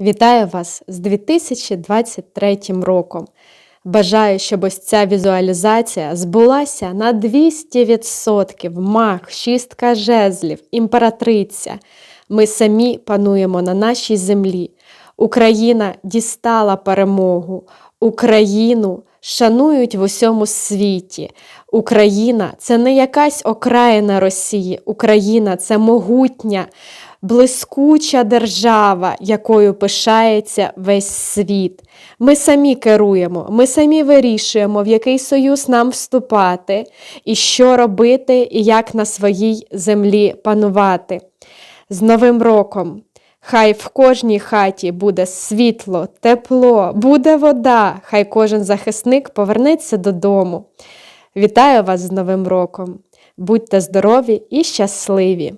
Вітаю вас з 2023 роком. Бажаю, щоб ось ця візуалізація збулася на 200%. Мах, шістка жезлів, імператриця. Ми самі пануємо на нашій землі. Україна дістала перемогу. Україну шанують в усьому світі. Україна це не якась окраїна Росії. Україна це могутня, блискуча держава, якою пишається весь світ. Ми самі керуємо, ми самі вирішуємо, в який союз нам вступати, і що робити, і як на своїй землі панувати. З Новим роком! Хай в кожній хаті буде світло, тепло, буде вода, хай кожен захисник повернеться додому. Вітаю вас з Новим роком! Будьте здорові і щасливі!